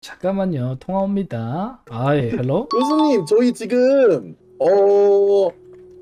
잠깐만요. 통화 옵니다. 아, 예, 헬로? 교수님, 저희 지금 어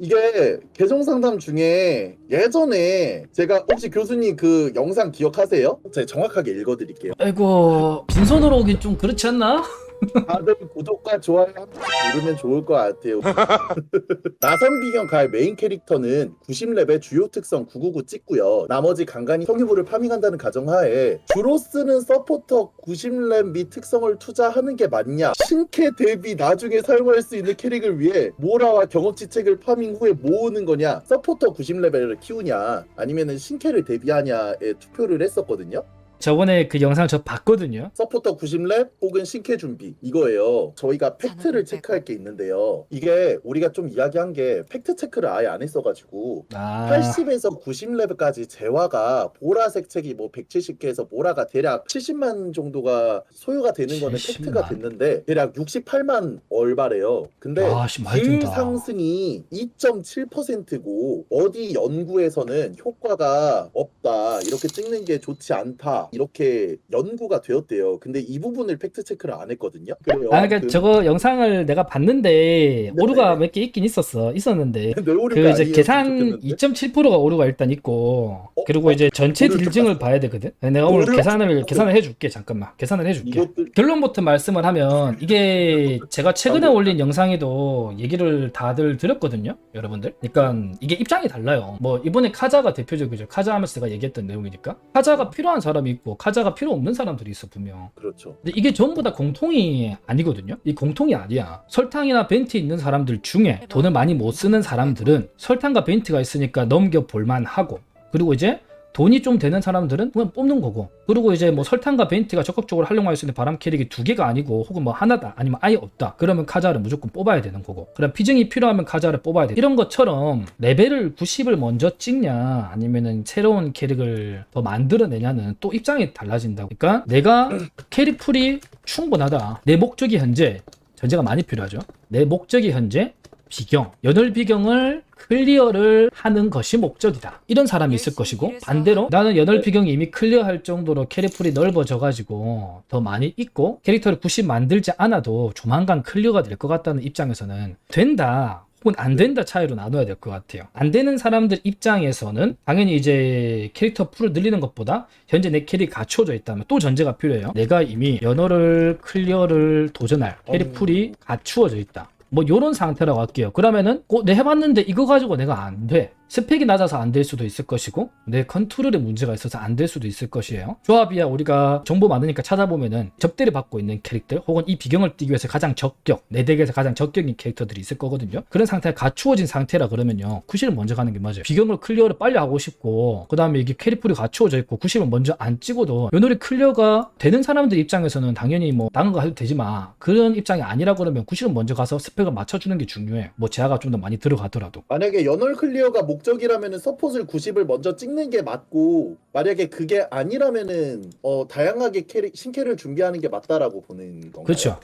이게 계정 상담 중에 예전에 제가 혹시 교수님 그 영상 기억하세요? 제가 정확하게 읽어드릴게요. 아이고, 빈손으로 오긴 좀 그렇지 않나? 다들 구독과 좋아요 한 번씩 누르면 좋을 것 같아요. 나선 비경 가의 메인 캐릭터는 90렙의 주요 특성 999 찍고요. 나머지 간간히 성유물을 파밍한다는 가정하에 주로 쓰는 서포터 90렙 및 특성을 투자하는 게 맞냐? 신캐 대비 나중에 사용할 수 있는 캐릭을 위해 모라와 경험치 책을 파밍 후에 모으는 거냐? 서포터 90레벨을 키우냐? 아니면은 신캐를 대비하냐에 투표를 했었거든요. 저번에 그 영상 저 봤거든요. 서포터 90렙 혹은 신캐 준비 이거예요. 저희가 팩트를 체크할 게 있는데요. 이게 우리가 좀 이야기한 게 팩트 체크를 아예 안 했어가지고 아, 80에서 90렙까지 재화가 보라색 책이 뭐 170개에서 보라가 대략 70만 정도가 소요가 되는 거는 70만. 팩트가 됐는데 대략 68만 얼바래요. 근데 아, 씨, 많이 질 든다. 상승이 2.7%고 어디 연구에서는 효과가 없다 이렇게 찍는 게 좋지 않다 이렇게 연구가 되었대요. 근데 이 부분을 팩트 체크를 안 했거든요. 그래요. 아, 그러니까 그- 저거 영상을 내가 봤는데 오류가 몇 개 있긴 있었어. 있었는데 내 오류가 그 이제 아니었으면 계산 좋겠는데? 2.7%가 오류가 일단 있고 어? 그리고 어? 이제 전체 오류를 딜증을 봐야 되거든. 내가 오늘 오류를 계산을. 계산을 해줄게. 잠깐만 계산을 해줄게. 이것들 결론부터 말씀을 하면 이게 제가 최근에. 올린 영상에도 얘기를 다들 드렸거든요, 여러분들. 그러니까 이게 입장이 달라요. 뭐 이번에 카자가 대표적이죠. 카자 하면서 제가 얘기했던 내용이니까 카자가 필요한 사람이 있고 카자가 필요 없는 사람들이 있어 분명. 그렇죠. 근데 이게 전부 다 공통이 아니거든요. 이 공통이 아니야. 설탕이나 벤트 있는 사람들 중에 돈을 많이 못 쓰는 사람들은 설탕과 벤트가 있으니까 넘겨 볼만 하고 그리고 이제 돈이 좀 되는 사람들은 그냥 뽑는 거고. 그리고 이제 뭐 설탕과 벤트가 적극적으로 활용할 수 있는 바람 캐릭이 두 개가 아니고 혹은 뭐 하나다 아니면 아예 없다. 그러면 카자를 무조건 뽑아야 되는 거고. 그럼 비증이 필요하면 카자를 뽑아야 돼. 이런 것처럼 레벨을 90을 먼저 찍냐 아니면은 새로운 캐릭을 더 만들어내냐는 또 입장이 달라진다고. 그러니까 내가 캐릭 풀이 충분하다. 내 목적이 현재 전제가 많이 필요하죠. 내 목적이 현재 비경, 연월 비경을 클리어를 하는 것이 목적이다. 이런 사람이 있을 것이고 반대로 나는 연월 비경이 이미 클리어할 정도로 캐릭풀이 넓어져 가지고 더 많이 있고 캐릭터를 90 만들지 않아도 조만간 클리어가 될 것 같다는 입장에서는 된다. 혹은 안 된다 차이로 나눠야 될 것 같아요. 안 되는 사람들 입장에서는 당연히 이제 캐릭터 풀을 늘리는 것보다 현재 내 캐릭이 갖춰져 있다면 또 전제가 필요해요. 내가 이미 연어를 클리어를 도전할 캐릭 풀이 갖추어져 있다. 뭐 요런 상태라고 할게요. 그러면은 어, 내 해봤는데 이거 가지고 내가 안 돼. 스펙이 낮아서 안 될 수도 있을 것이고 내 컨트롤에 문제가 있어서 안 될 수도 있을 것이에요. 조합이야 우리가 정보 많으니까 찾아보면은 접대를 받고 있는 캐릭터 혹은 이 비경을 뛰기 위해서 가장 적격 내 덱에서 가장 적격인 캐릭터들이 있을 거거든요. 그런 상태가 갖추어진 상태라 그러면요. 90을 먼저 가는 게 맞아요. 비경을 클리어를 빨리 하고 싶고 그 다음에 이게 캐릭풀이 갖추어져 있고 90을 먼저 안 찍어도 요놀이 클리어가 되는 사람들 입장에서는 당연히 뭐 다른 거 해도 되지 마 그런 입장이 아니라 그러면 90을 먼저 가서 스펙을 맞춰주는 게 중요해. 뭐 제아가 좀 더 많이 들어가더라도. 만약에 연월 클리어가 목적이라면은 서폿을 90을 먼저 찍는 게 맞고 만약에 그게 아니라면은 어 다양하게 캐릭 신캐를 준비하는 게 맞다라고 보는 건가요? 그렇죠.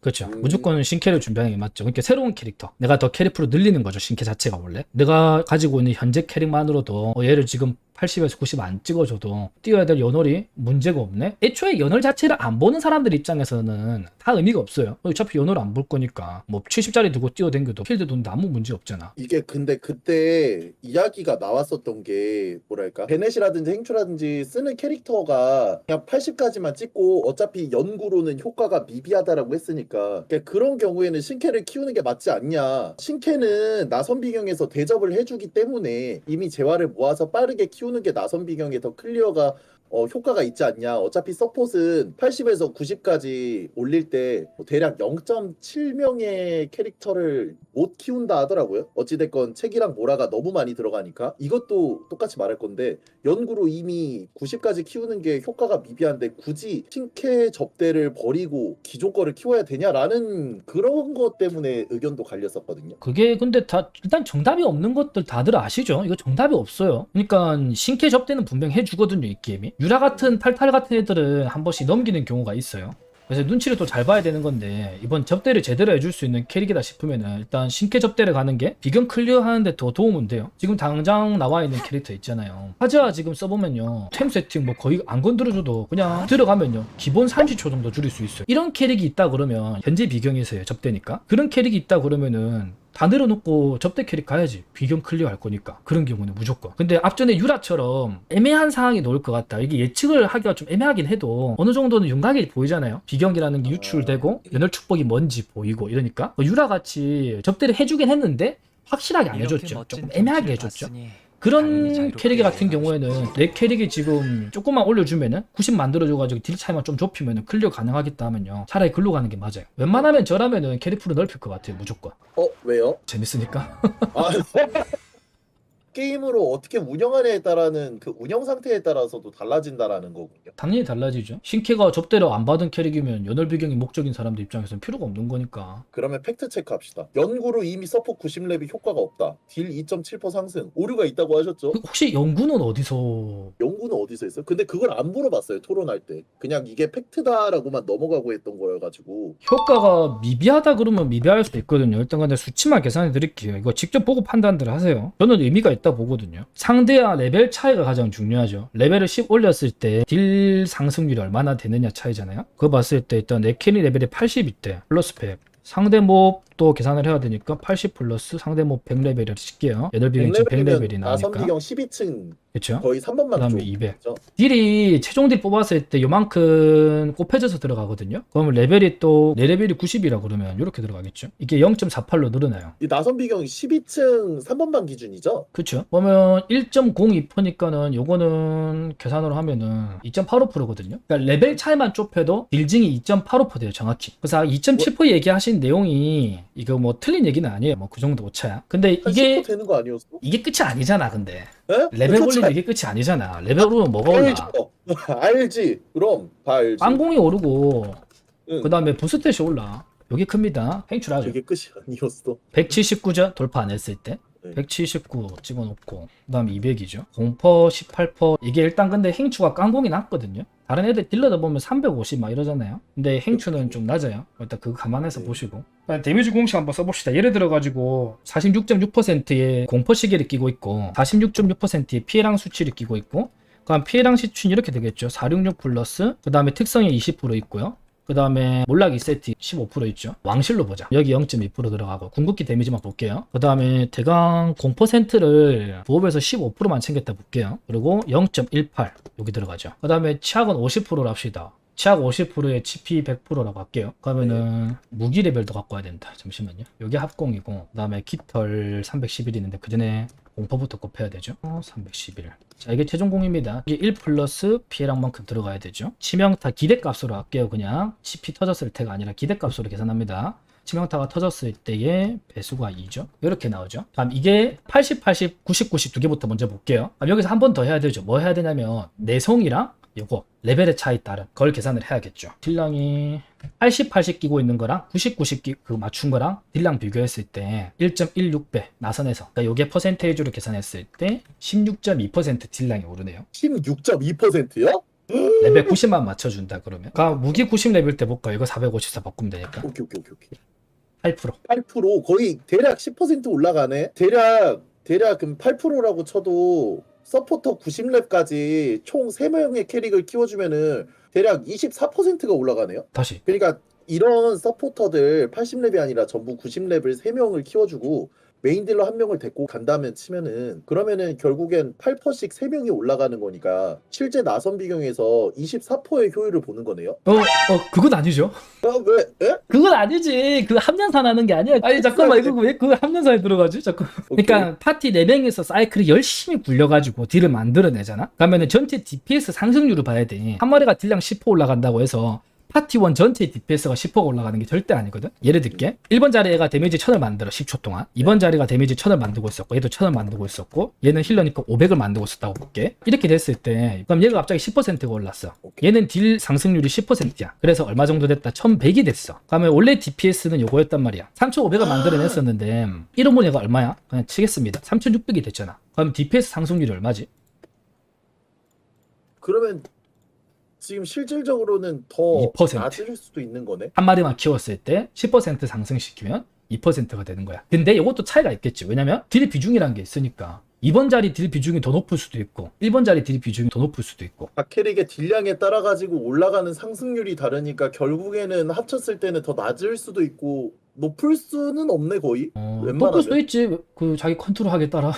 그렇죠. 음. 무조건 신캐를 준비하는 게 맞죠. 그러니까 새로운 캐릭터. 내가 더 캐릭풀을 늘리는 거죠. 신캐 자체가 원래. 내가 가지고 있는 현재 캐릭만으로도 어, 얘를 지금 80에서 90 안 찍어줘도 뛰어야 될 연월이 문제가 없네. 애초에 연월 자체를 안 보는 사람들 입장에서는 다 의미가 없어요. 어차피 연월 안 볼 거니까 뭐 70짜리 두고 뛰어댕겨도 필드 돈도 아무 문제 없잖아. 이게 근데 그때 이야기가 나왔었던 게 뭐랄까 베넷이라든지 행추라든지 쓰는 캐릭터가 그냥 80까지만 찍고 어차피 연구로는 효과가 미비하다라고 했으니까 그러니까 그런 경우에는 신캐를 키우는 게 맞지 않냐 신캐는 나선 비경에서 대접을 해주기 때문에 이미 재화를 모아서 빠르게 키우 는 게 나선 비경에 더 클리어가 어, 효과가 있지 않냐. 어차피 서폿은 80에서 90까지 올릴 때뭐 대략 0.7명의 캐릭터를 못 키운다 하더라고요. 어찌됐건 책이랑 모라가 너무 많이 들어가니까 이것도 똑같이 말할 건데 연구로 이미 90까지 키우는 게 효과가 미비한데 굳이 신캐 접대를 버리고 기존 거를 키워야 되냐라는 그런 것 때문에 의견도 갈렸었거든요. 그게 근데 다 일단 정답이 없는 것들 다들 아시죠? 이거 정답이 없어요. 그러니까 신캐 접대는 분명 해주거든요 이 게임이. 유라 같은 탈탈 같은 애들은 한 번씩 넘기는 경우가 있어요. 그래서 눈치를 또 잘 봐야 되는 건데 이번 접대를 제대로 해줄 수 있는 캐릭이다 싶으면은 일단 신캐 접대를 가는 게 비경 클리어 하는데 더 도움은 돼요. 지금 당장 나와 있는 캐릭터 있잖아요. 하자 지금 써보면요. 템 세팅 뭐 거의 안 건드려줘도 그냥 들어가면요. 기본 30초 정도 줄일 수 있어요. 이런 캐릭이 있다 그러면 현재 비경에서요 접대니까 그런 캐릭이 있다 그러면은 다 내려놓고 접대 캐릭 가야지. 비경 클리어 할 거니까. 그런 경우는 무조건. 근데 앞전에 유라처럼 애매한 상황이 나올 것 같다. 이게 예측을 하기가 좀 애매하긴 해도 어느 정도는 윤곽이 보이잖아요. 비경이라는 게 유출되고 연혈 축복이 뭔지 보이고 이러니까. 뭐 유라같이 접대를 해주긴 했는데 확실하게 안 해줬죠. 조금 애매하게 해줬죠 그런 캐릭 같은 경우에는 내 캐릭이 지금 조금만 올려주면은 90 만들어줘가지고 딜 차이만 좀 좁히면은 클리어 가능하겠다 하면요. 차라리 글로 가는 게 맞아요. 웬만하면 저라면은 캐릭 풀을 넓힐 것 같아요 무조건. 어 왜요? 재밌으니까. 아, 게임으로 어떻게 운영하냐에 따라는 그 운영 상태에 따라서도 달라진다라는 거군요. 당연히 달라지죠 신캐가 접대를 안 받은 캐릭이면 연혈 비경이 목적인 사람들 입장에서는 필요가 없는 거니까 그러면 팩트 체크합시다. 연구로 이미 서포 90렙이 효과가 없다. 딜 2.7% 상승. 오류가 있다고 하셨죠? 그 혹시 연구는 어디서 연구는 어디서 했어요? 근데 그걸 안 물어봤어요. 토론할 때. 그냥 이게 팩트다라고만 넘어가고 했던 거여가지고. 효과가 미비하다 그러면 미비할 수도 있거든요. 일단 근데 수치만 계산해 드릴게요. 이거 직접 보고 판단들 하세요. 저는 의미가 있다 보거든요. 상대와 레벨 차이가 가장 중요하죠. 레벨을 10 올렸을 때 딜 상승률이 얼마나 되느냐 차이잖아요. 그거 봤을 때 일단 내 캐리 레벨이 80일 플러스 100. 상대 몹 도 계산을 해야 되니까 80 플러스 상대 몹 100레벨을 칠게요. 얘들 비경 지금 100레벨이 나오니까. 나선비경 12층 그렇죠? 거의 3번만 그다음에 쪽. 200. 그죠? 딜이 최종 딜 뽑았을 때 요만큼 꼽혀져서 들어가거든요. 그러면 레벨이 또 내 레벨이 90이라 그러면 이렇게 들어가겠죠. 이게 0.48로 늘어나요. 이 나선 비경 12층 3번만 기준이죠? 그렇죠. 그러면 1.02%니까는 요거는 계산으로 하면은 2.85%거든요. 그러니까 레벨 차이만 좁혀도 딜징이 2.85% 돼요, 정확히. 그래서 2.7% 얘기하신 내용이 이거 뭐 틀린 얘기는 아니에요. 뭐 그 정도 오차야. 근데 한 이게 10% 되는 거 아니었어? 이게 끝이 아니잖아, 근데. 에? 레벨 그렇지 올리는 이게 끝이 아니잖아. 레벨 오르면 뭐가 올라? 알지. 그럼 다 알지. 빵공이 오르고 응. 그 다음에 부스탯이 올라. 여기 큽니다. 행출하죠. 그게 끝이 아니었어. 179죠? 돌파 안 했을 때. 네. 179 집어넣고 그 다음 200이죠. 공퍼 18퍼 이게 일단 근데 행추가 깡공이 낮거든요. 다른 애들 딜러다 보면 350 막 이러잖아요. 근데 행추는 좀 낮아요. 일단 그거 감안해서 네. 보시고. 데미지 공식 한번 써봅시다. 예를 들어가지고 46.6%의 공퍼 시계를 끼고 있고 46.6%의 피해량 수치를 끼고 있고 그다음 피해량 시춘 이렇게 되겠죠. 466 플러스 그 다음에 특성이 20% 있고요. 그 다음에 몰락 2세트 15% 있죠. 왕실로 보자. 여기 0.2% 들어가고 궁극기 데미지만 볼게요. 그 다음에 대강 0%를 부업에서 15%만 챙겼다 볼게요. 그리고 0.18 여기 들어가죠. 그 다음에 치약은 50%로 합시다. 치약 50%에 치피 100%라고 할게요. 그러면은 무기 레벨도 갖고 와야 된다. 잠시만요. 여기 합공이고 그 다음에 깃털 311이 있는데 그 전에 공포부터 곱해야 되죠. 어, 311. 자, 이게 최종 공입니다. 이게 1 플러스 피해량만큼 들어가야 되죠. 치명타 기대값으로 할게요. 그냥 CP 터졌을 때가 아니라 기대값으로 계산합니다. 치명타가 터졌을 때의 배수가 2죠. 이렇게 나오죠. 다음 이게 80, 80, 90, 90 두 개부터 먼저 볼게요. 그럼 여기서 한 번 더 해야 되죠. 뭐 해야 되냐면 내성이랑 요거 레벨의 차이 따른 그걸 계산을 해야겠죠. 딜량이 80, 80 끼고 있는 거랑 90, 90 끼, 그 맞춘 거랑 딜량 비교했을 때 1.16배 나선에서 그러니까 요게 퍼센테이지로 계산했을 때 16.2% 딜량이 오르네요. 16.2%요? 레벨 90만 맞춰준다 그러면 그러니까 무기 90 레벨 때 볼까? 이거 454 바꾸면 되니까 오케이 오케이 오케이 오케이. 8% 8% 거의 대략 10% 올라가네. 대략 대략 그럼 8%라고 쳐도 서포터 90렙까지 총 3명의 캐릭을 키워주면은 대략 24%가 올라가네요. 다시 그러니까 이런 서포터들 80렙이 아니라 전부 90렙을 3명을 키워주고 메인 딜러 한 명을 데리고 간다면 치면은 그러면은 결국엔 8%씩 3명이 올라가는 거니까 실제 나선 비경에서 24%의 효율을 보는 거네요. 어, 어 그건 아니죠 아, 왜? 에? 그건 아니지 그 합련산 하는 게 아니야 아니 잠깐만 이거 왜그 합련산에 들어가지? 자꾸 그러니까 파티 4명에서 사이클이 열심히 굴려가지고 딜을 만들어내잖아? 그러면은 전체 DPS 상승률을 봐야 돼. 한 마리가 딜량 10% 올라간다고 해서 파티원 전체 DPS가 10%가 올라가는 게 절대 아니거든? 예를 들게 1번 자리가 데미지 1000을 만들어 10초 동안 2번 자리가 데미지 1000을 만들고 있었고 얘도 1000을 만들고 있었고 얘는 힐러니까 500을 만들고 있었다고 볼게 이렇게 됐을 때 그럼 얘가 갑자기 10%가 올랐어. 얘는 딜 상승률이 10%야 그래서 얼마 정도 됐다? 1100이 됐어 그러면 원래 DPS는 요거였단 말이야 3500을 만들어냈었는데 1호문 얘가 얼마야? 그냥 치겠습니다 3600이 됐잖아 그럼 DPS 상승률이 얼마지? 그러면 지금 실질적으로는 더 2%. 낮을 수도 있는 거네. 한 마리만 키웠을 때 10% 상승시키면 2%가 되는 거야. 근데 이것도 차이가 있겠지. 왜냐면 딜 비중이라는 게 있으니까 2번 자리 딜 비중이 더 높을 수도 있고 1번 자리 딜 비중이 더 높을 수도 있고 각 캐릭의 딜량에 따라 가지고 올라가는 상승률이 다르니까 결국에는 합쳤을 때는 더 낮을 수도 있고 높을 수는 없네 거의. 어, 웬만하면? 높을 수도 있지. 그 자기 컨트롤하게 따라.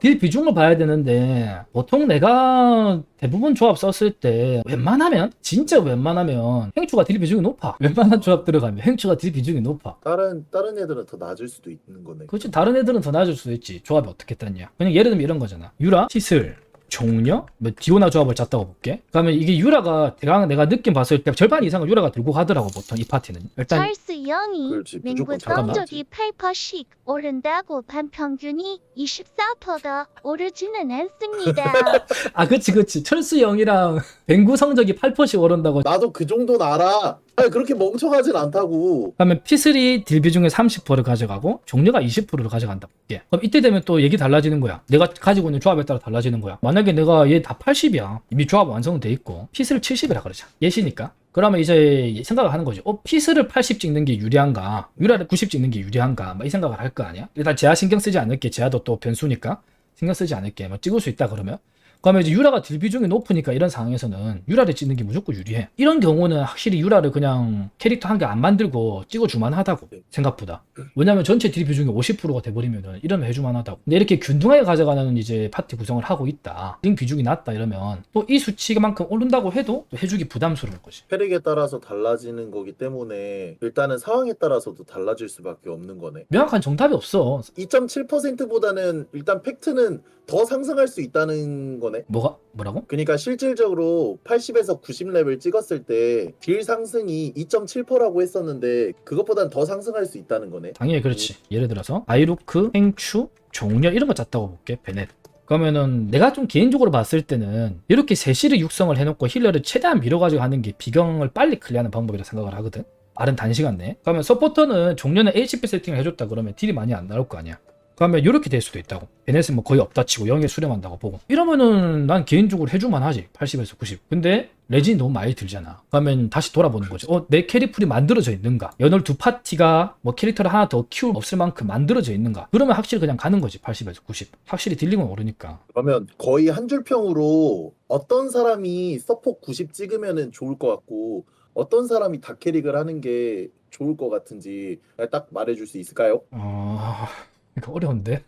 딜 비중을 봐야 되는데 보통 내가 대부분 조합 썼을 때 웬만하면 진짜 웬만하면 행추가 딜 비중이 높아. 웬만한 조합 들어가면 행추가 딜 비중이 높아. 다른 다른 애들은 더 낮을 수도 있는 거네. 그렇지 다른 애들은 더 낮을 수도 있지. 조합이 어떻게 땄냐. 그냥 예를 들면 이런 거잖아. 유라, 티슬, 종려, 뭐 디오나 조합을 짰다고 볼게. 그러면 이게 유라가 대강 내가 느낌 봤을 때 절반 이상은 유라가 들고 가더라고 보통 이 파티는. 일단 찰스 영이 그렇지, 맹구 무조건 성적이 8%씩 오른다고 반평균이 24%가 오르지는 않습니다. 아 그치 그치 철수 형이랑 뱅구 성적이 8%씩 오른다고 나도 그 정도는 알아. 아니 그렇게 멍청하진 않다고. 그러면 P3 딜 비중의 30%를 가져가고 종료가 20%를 가져간다 볼게. 그럼 이때 되면 또 얘기 달라지는 거야. 내가 가지고 있는 조합에 따라 달라지는 거야. 만약에 내가 얘 다 80이야. 이미 조합 완성돼 있고 P3를 70이라 그러자. 예시니까. 그러면 이제 생각을 하는 거지. 어, 피스를 80 찍는 게 유리한가? 유라를 90 찍는 게 유리한가? 막 이 생각을 할 거 아니야? 일단 제아 신경 쓰지 않을게. 제아도 또 변수니까 신경 쓰지 않을게. 뭐 찍을 수 있다 그러면. 그러면 이제 유라가 딜 비중이 높으니까 이런 상황에서는 유라를 찍는 게 무조건 유리해. 이런 경우는 확실히 유라를 그냥 캐릭터 한 개 안 만들고 찍어주만 하다고 생각보다. 왜냐면 전체 딜 비중이 50%가 돼버리면은 이러면 해주만 하다고. 근데 이렇게 균등하게 가져가는 이제 파티 구성을 하고 있다. 딜 비중이 낮다 이러면 또 이 수치만큼 오른다고 해도 또 해주기 부담스러울 거지. 캐릭에 따라서 달라지는 거기 때문에 일단은 상황에 따라서도 달라질 수밖에 없는 거네. 명확한 정답이 없어. 2.7%보다는 일단 팩트는 더 상승할 수 있다는 거네. 뭐가 뭐라고? 그러니까 실질적으로 80에서 90렙을 찍었을 때 딜 상승이 2.7%라고 했었는데 그것보단 더 상승할 수 있다는 거네. 당연히 그렇지. 예를 들어서 아이루크, 행추, 종려 이런 거 짰다고 볼게. 베넷. 그러면은 내가 좀 개인적으로 봤을 때는 이렇게 세시를 육성을 해놓고 힐러를 최대한 밀어가지고 하는 게 비경을 빨리 클리어하는 방법이라 생각을 하거든. 빠른 단시간 내에. 그러면 서포터는 종료는 HP 세팅을 해줬다 그러면 딜이 많이 안 나올 거 아니야. 그러면 이렇게 될 수도 있다고. 베넷은 뭐 거의 없다 치고 0에 수렴한다고 보고. 이러면은 난 개인적으로 해줄만 하지. 80에서 90. 근데 레진이 너무 많이 들잖아. 그러면 다시 돌아보는 거지. 어, 내 캐릭풀이 만들어져 있는가? 연월 두 파티가 뭐 캐릭터를 하나 더 키울 없을 만큼 만들어져 있는가? 그러면 확실히 그냥 가는 거지. 80에서 90. 확실히 딜링은 오르니까. 그러면 거의 한 줄 평으로 어떤 사람이 서포 90 찍으면은 좋을 것 같고 어떤 사람이 다캐릭을 하는 게 좋을 것 같은지 딱 말해줄 수 있을까요? 어... 이거 어려운데?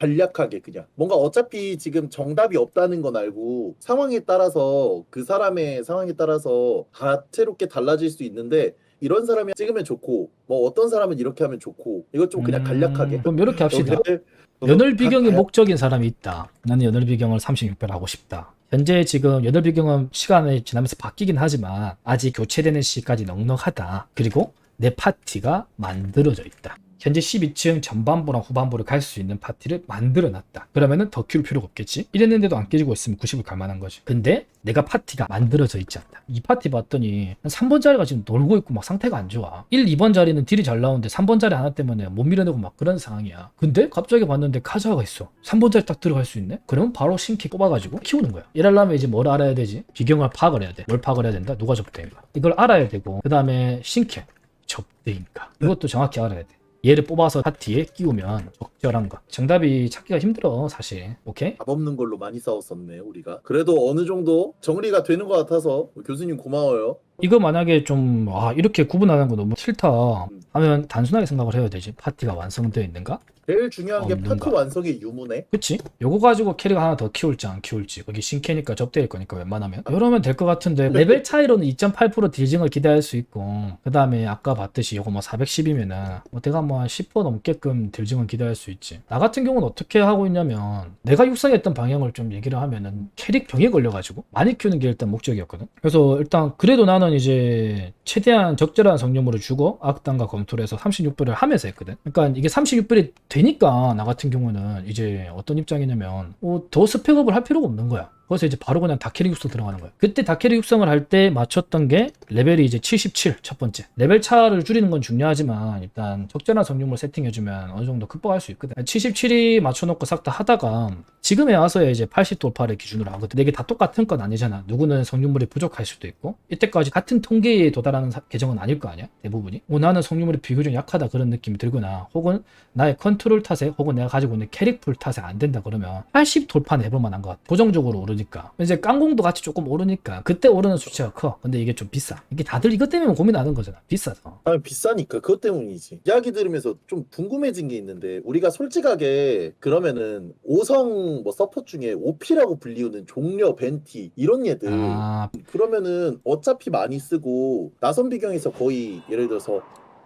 간략하게 그냥 뭔가 어차피 지금 정답이 없다는 건 알고 상황에 따라서 그 사람의 상황에 따라서 다채롭게 달라질 수 있는데 이런 사람이 찍으면 좋고 뭐 어떤 사람은 이렇게 하면 좋고 이것 좀 그냥 음, 간략하게 그럼 이렇게 합시다. 여기를 연월 비경이 가- 목적인 사람이 있다. 나는 연월 비경을 36배로 하고 싶다. 현재 지금 연월 비경은 시간이 지나면서 바뀌긴 하지만 아직 교체되는 시까지 넉넉하다. 그리고 내 파티가 만들어져 있다. 현재 12층 전반부랑 후반부를 갈 수 있는 파티를 만들어 놨다. 그러면은 더 키울 필요가 없겠지? 이랬는데도 안 깨지고 있으면 90을 갈 만한 거지. 근데 내가 파티가 만들어져 있지 않다. 이 파티 봤더니 3번 자리가 지금 놀고 있고 막 상태가 안 좋아. 1, 2번 자리는 딜이 잘 나오는데 3번 자리 하나 때문에 못 밀어내고 막 그런 상황이야. 근데 갑자기 봤는데 카자가 있어. 3번 자리 딱 들어갈 수 있네? 그러면 바로 신캐 뽑아가지고 키우는 거야. 이러려면 이제 뭘 알아야 되지? 비경을 파악을 해야 돼. 뭘 파악을 해야 된다? 누가 접대인가? 이걸 알아야 되고 그 다음에 신캐 접대인가? 이것도 정확히 알아야 돼. 얘를 뽑아서 파티에 끼우면 적절한가? 정답이 찾기가 힘들어 사실. 오케이? 답 없는 걸로 많이 싸웠었네 우리가 그래도 어느 정도 정리가 되는 것 같아서 교수님 고마워요 이거 만약에 좀, 아, 이렇게 구분하는 거 너무 싫다 하면 단순하게 생각을 해야 되지. 파티가 완성되어 있는가? 제일 중요한 게 없는가? 파티 완성의 유무네 그치? 요거 가지고 캐릭 하나 더 키울지 안 키울지. 거기 신캐니까 접대일 거니까 웬만하면. 이러면 될 것 같은데, 레벨 차이로는 2.8% 딜징을 기대할 수 있고, 그 다음에 아까 봤듯이 요거 뭐 410이면은, 뭐 내가 뭐 한 10% 넘게끔 딜징을 기대할 수 있지. 나 같은 경우는 어떻게 하고 있냐면, 내가 육성했던 방향을 좀 얘기를 하면은, 캐릭 병에 걸려가지고, 많이 키우는 게 일단 목적이었거든. 그래서 일단, 그래도 나는 이제, 최대한 적절한 성능으로 주고 악당과 검토를 해서 36배를 하면서 했거든. 그러니까 이게 36배이 되니까 나 같은 경우는 이제 어떤 입장이냐면 어, 더 스펙업을 할 필요가 없는 거야. 그래서 이제 바로 그냥 다캐리 육성 들어가는 거야. 그때 다캐리 육성을 할 때 맞췄던 게 레벨이 이제 77 첫 번째. 레벨 차를 줄이는 건 중요하지만 일단 적절한 성능을 세팅해주면 어느 정도 극복할 수 있거든. 77이 맞춰놓고 싹 다 하다가 지금에 와서야 이제 80 돌파를 기준으로 하거든. 이게 다 똑같은 건 아니잖아. 누구는 성능물이 부족할 수도 있고 이때까지 같은 통계에 도달하는 사- 계정은 아닐 거 아니야. 대부분이. 어, 나는 성능물이 비교적 약하다 그런 느낌이 들거나 혹은 나의 컨트롤 탓에 혹은 내가 가지고 있는 캐릭풀 탓에 안 된다 그러면 80 돌파는 해볼 만한 것 같아. 고정적으로 오르 니까. 이제 깡공도 같이 조금 오르니까 그때 오르는 수치가 커. 근데 이게 좀 비싸. 이게 다들 이것 때문에 고민하는 거잖아. 비싸서. 아 비싸니까 그것 때문이지. 이야기 들으면서 좀 궁금해진 게 있는데 우리가 솔직하게 그러면은 5성 뭐 서포 중에 OP라고 불리우는 종려 벤티 이런 얘들 아, 그러면은 어차피 많이 쓰고 나선 비경에서 거의 예를 들어서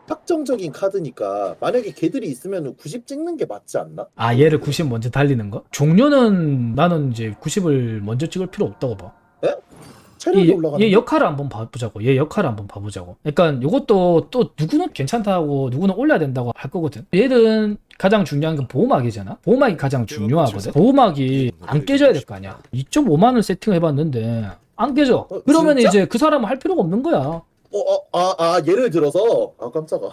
확정적인 카드니까 만약에 걔들이 있으면 90 찍는 게 맞지 않나? 아 얘를 90 먼저 달리는 거? 종료는 나는 이제 90을 먼저 찍을 필요 없다고 봐. 체력이 얘, 올라가는 얘 거? 역할을 한번 봐보자고. 얘 역할을 한번 봐보자고. 그러니까 이것도 또 누구는 괜찮다고 누구는 올려야 된다고 할 거거든. 얘는 가장 중요한 건 보호막이잖아. 보호막이 가장 중요하거든. 보호막이 안 깨져야 될 거 아니야. 2.5만을 세팅해봤는데 안 깨져. 어, 그러면 진짜? 이제 그 사람은 할 필요가 없는 거야. 어, 어, 아, 아, 예를 들어서 아 깜짝아.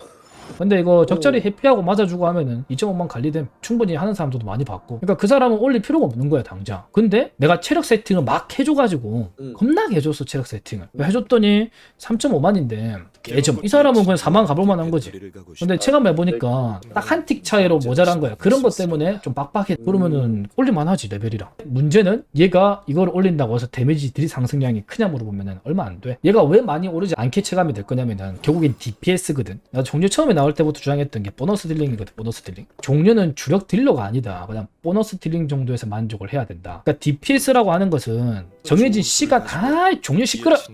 근데 이거 적절히 오. 회피하고 맞아주고 하면은 2.5만 관리됨 충분히 하는 사람들도 많이 봤고 그러니까 그 사람은 올릴 필요가 없는 거야 당장 근데 내가 체력 세팅을 막 해줘가지고 음. 겁나게 해줬어 체력 세팅을 해줬더니 3.5만인데 개점 이 사람은 그냥 4만 가볼 만한 거지. 근데 체감해 보니까 딱 한 틱 차이로 모자란 거야. 그런 것 때문에 좀 빡빡해 그러면은 올릴만 하지 레벨이랑. 문제는 얘가 이걸 올린다고 해서 데미지 딜 상승량이 크냐 물어보면은 얼마 안 돼. 얘가 왜 많이 오르지 않게 체감이 될 거냐면은 결국엔 DPS거든. 나 종료 처음에 나올 때부터 주장했던 게 보너스 딜링이거든 보너스 딜링. 종료는 주력 딜러가 아니다. 그냥 보너스 딜링 정도에서 만족을 해야 된다. 그러니까 DPS라고 하는 것은 정해진 시간 아 종료 시끄러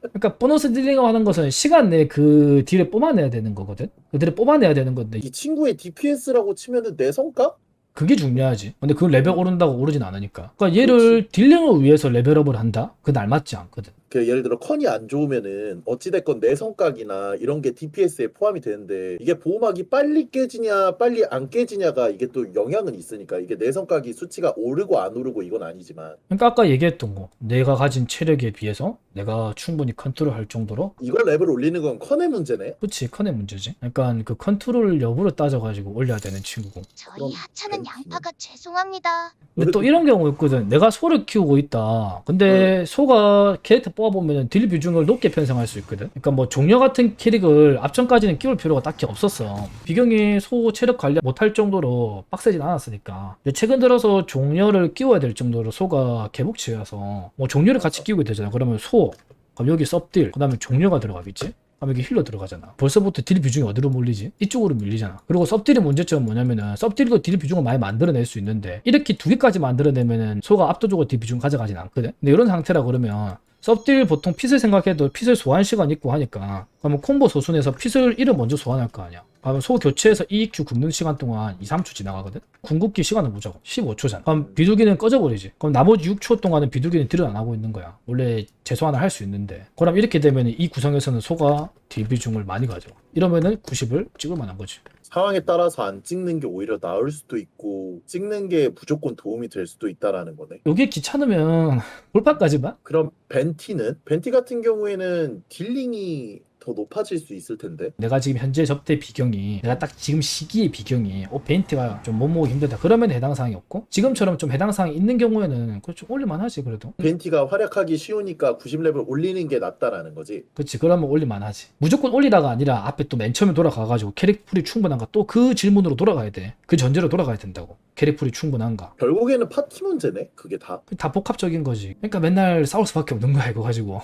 그러니까 보너스 딜링을 하는 것은 시간 내에 그 딜을 뽑아내야 되는 거거든. 그 딜을 뽑아내야 되는 건데 이 친구의 DPS라고 치면은 내 성과? 그게 중요하지. 근데 그 레벨 오른다고 오르진 않으니까. 그러니까 얘를 딜링을 위해서 레벨업을 한다? 그건 알맞지 않거든. 그 예를 들어 컨이 안 좋으면은 어찌됐건 내 성각이나 이런 게 DPS에 포함이 되는데 이게 보호막이 빨리 깨지냐 빨리 안 깨지냐가 이게 또 영향은 있으니까 이게 내 성각이 수치가 오르고 안 오르고 이건 아니지만 그러니까 아까 얘기했던 거. 내가 가진 체력에 비해서 내가 충분히 컨트롤 할 정도로 이걸 레벨 올리는 건 컨의 문제네. 그치 컨의 문제지. 그러니까 그 컨트롤 여부를 따져가지고 올려야 되는 친구고. 저희 그럼 하찮은 벤티는? 양파가 죄송합니다. 근데 또 이런 경우 있거든. 내가 소를 키우고 있다. 근데 소가 캐릭터 뽑 아보면 딜 비중을 높게 편성할 수 있거든. 그러니까 뭐 종려 같은 캐릭을 앞전까지는 끼울 필요가 딱히 없었어. 비경이 소 체력 관리 못할 정도로 빡세진 않았으니까. 근데 최근 들어서 종려를 끼워야 될 정도로 소가 개복치여서 뭐 종려를 같이 끼우게 되잖아. 그러면 소, 그럼 여기 섭딜, 그 다음에 종려가 들어가겠지? 그럼 여기 힐러 들어가잖아. 벌써부터 딜 비중이 어디로 몰리지? 이쪽으로 밀리잖아. 그리고 섭딜의 문제점은 뭐냐면은 섭딜도 딜 비중을 많이 만들어낼 수 있는데 이렇게 두 개까지 만들어내면은 소가 압도적으로 딜 비중 가져가진 않거든. 근데 이런 상태라 그러면 섭딜 보통 핏을 생각해도 핏을 소환 시간 있고 하니까 그러면 콤보 소순에서 핏을 1을 먼저 소환할 거 아니야. 그러면 소 교체해서 EQ 굽는 시간 동안 2, 3초 지나가거든? 궁극기 시간을 보자고. 15초잖아. 그럼 비둘기는 꺼져버리지. 그럼 나머지 6초 동안은 비둘기는 하고 있는 거야. 원래 재소환을 할 수 있는데. 그럼 이렇게 되면 이 구성에서는 소가 딜 비중을 많이 가져. 이러면은 90을 찍을 만한 거지. 상황에 따라서 안 찍는 게 오히려 나을 수도 있고 찍는 게 무조건 도움이 될 수도 있다라는 거네. 요게 귀찮으면 볼파까지만? 그럼 벤티는 벤티 같은 경우에는 딜링이 더 높아질 수 있을 텐데. 내가 지금 현재 접대 비경이 내가 딱 지금 시기의 비경이 어 베인트가 좀 못 모으기 힘들다 그러면 해당 사항이 없고 지금처럼 좀 해당 사항이 있는 경우에는 그좀 올릴만 하지 그래도 벤티가 활약하기 쉬우니까 90레벨 올리는 게 낫다라는 거지. 그렇지 그러면 올릴만 하지 무조건 올리다가 아니라 앞에 또 맨 처음에 돌아가가지고 캐릭풀이 충분한가 또 그 질문으로 돌아가야 돼그 전제로 돌아가야 된다고 캐릭풀이 충분한가 결국에는 파티 문제네. 그게 다. 다 복합적인 거지 그러니까 맨날 싸울 수밖에 없는 거야 이거 가지고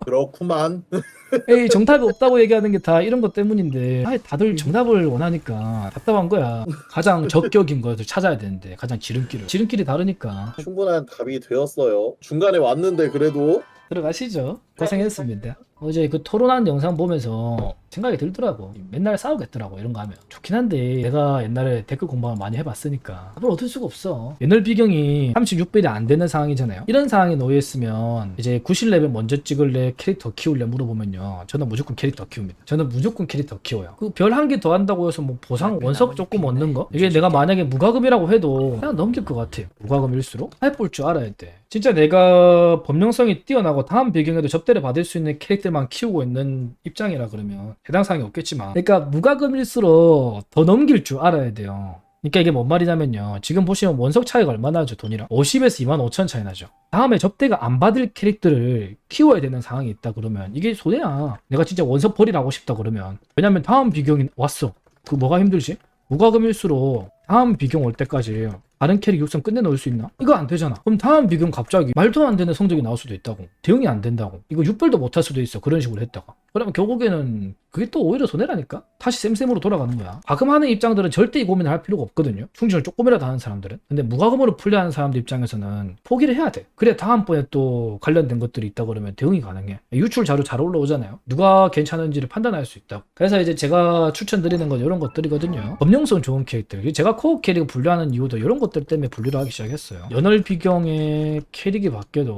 그렇구만. 에이 정답이 없다고 얘기하는 게 다 이런 것 때문인데 아 다들 정답을 원하니까 답답한 거야 가장 적격인 것을 찾아야 되는데 가장 지름길을 지름길이 다르니까 충분한 답이 되었어요. 중간에 왔는데 그래도 들어가시죠. 고생했습니다. 어제 그 토론한 영상 보면서 생각이 들더라고. 맨날 싸우겠더라고 이런 거 하면. 좋긴 한데 내가 옛날에 댓글 공방을 많이 해봤으니까. 답을 얻을 수가 없어. 옛날 비경이 36배이 안 되는 상황이잖아요. 이런 상황에 놓여있으면 이제 90레벨 먼저 찍을래 캐릭터 키울래 물어보면요. 저는 무조건 캐릭터 키웁니다. 저는 무조건 캐릭터 키워요. 그 별 한 개 더 한다고 해서 뭐 보상 원석 조금 얻는 거? 이게 내가 만약에 무과금이라고 해도 그냥 넘길 것 같아요. 무과금일수록? 해볼 줄 알아야 돼. 진짜 내가 범용성이 뛰어나고 다음 배경에도 접대를 받을 수 있는 캐릭터만 키우고 있는 입장이라 그러면 해당 사항이 없겠지만. 그러니까 무과금일수록 더 넘길 줄 알아야 돼요. 그러니까 이게 뭔 말이냐면요. 지금 보시면 원석 차이가 얼마나 나죠 돈이랑? 50에서 2만 5천 차이 나죠. 다음에 접대가 안 받을 캐릭터를 키워야 되는 상황이 있다 그러면 이게 손해야. 내가 진짜 원석 벌이라고 싶다 그러면. 왜냐면 다음 비경이 왔어. 그 뭐가 힘들지? 무과금일수록 다음 비경 올 때까지 다른 캐릭 육성 끝내 놓을 수 있나? 이거 안 되잖아. 그럼 다음 비경 갑자기 말도 안 되는 성적이 나올 수도 있다고. 대응이 안 된다고. 이거 6별도 못 할 수도 있어. 그런 식으로 했다가. 그러면 결국에는 그게 또 오히려 손해라니까? 다시 쌤쌤으로 돌아가는 거야. 과금하는 입장들은 절대 이 고민을 할 필요가 없거든요. 충전을 조금이라도 하는 사람들은. 근데 무과금으로 플레이하는 사람들 입장에서는 포기를 해야 돼. 그래 다음번에 또 관련된 것들이 있다 그러면 대응이 가능해. 유출 자료 잘 올라오잖아요. 누가 괜찮은지를 판단할 수 있다고. 그래서 이제 제가 추천드리는 건 이런 것들이거든요. 범용성 좋은 캐릭터. 제가 코어 캐릭을 분류하는 이유도 이런 것들 때문에 분류를 하기 시작했어요. 연월 비경의 캐릭이 바뀌어도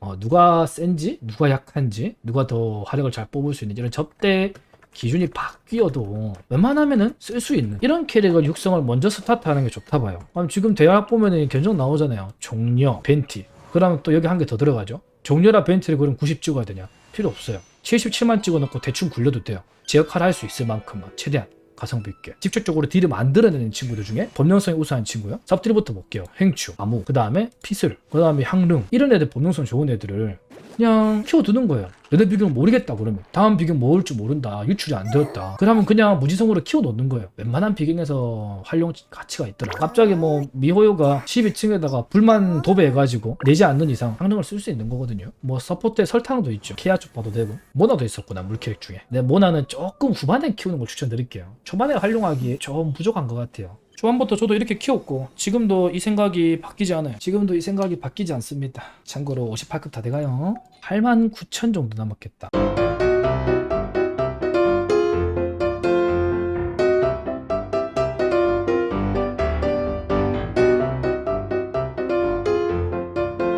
어, 누가 센지, 누가 약한지, 누가 더 화력을 잘 뽑을 수 있는지 이런 접대 기준이 바뀌어도 웬만하면은 쓸 수 있는 이런 캐릭을 육성을 먼저 스타트하는 게 좋다 봐요. 그럼 지금 대학 보면은 견적 나오잖아요. 종려, 벤티. 그러면 또 여기 한 개 더 들어가죠. 종려라 벤티를 그럼 90 찍어야 되냐? 필요 없어요. 77만 찍어놓고 대충 굴려도 돼요. 제 역할을 할 수 있을 만큼만 최대한 가성비 있게 직접적으로 딜을 만들어내는 친구들 중에 범용성이 우수한 친구요. 삽딜부터 볼게요. 행추, 아무, 그 다음에 피슬, 그 다음에 향릉 이런 애들 범용성 좋은 애들을 그냥 키워두는 거예요. 너네 비경 모르겠다 그러면. 다음 비경 뭐 올줄 모른다. 유출이 안 되었다. 그러면 그냥 무지성으로 키워놓는 거예요. 웬만한 비경에서 활용 가치가 있더라. 갑자기 뭐 미호요가 12층에다가 불만 도배해가지고 내지 않는 이상 향릉을 쓸 수 있는 거거든요. 뭐 서포트에 설탕도 있죠. 케아 쪽봐도 되고. 모나도 있었구나 물캐릭 중에. 근데 모나는 조금 후반에 키우는 걸 추천드릴게요. 초반에 활용하기에 좀 부족한 것 같아요 초반부터 저도 이렇게 키웠고 지금도 이 생각이 바뀌지 않아요. 지금도 이 생각이 바뀌지 않습니다. 참고로 58급 다 돼가요. 8만 9천 정도 남았겠다.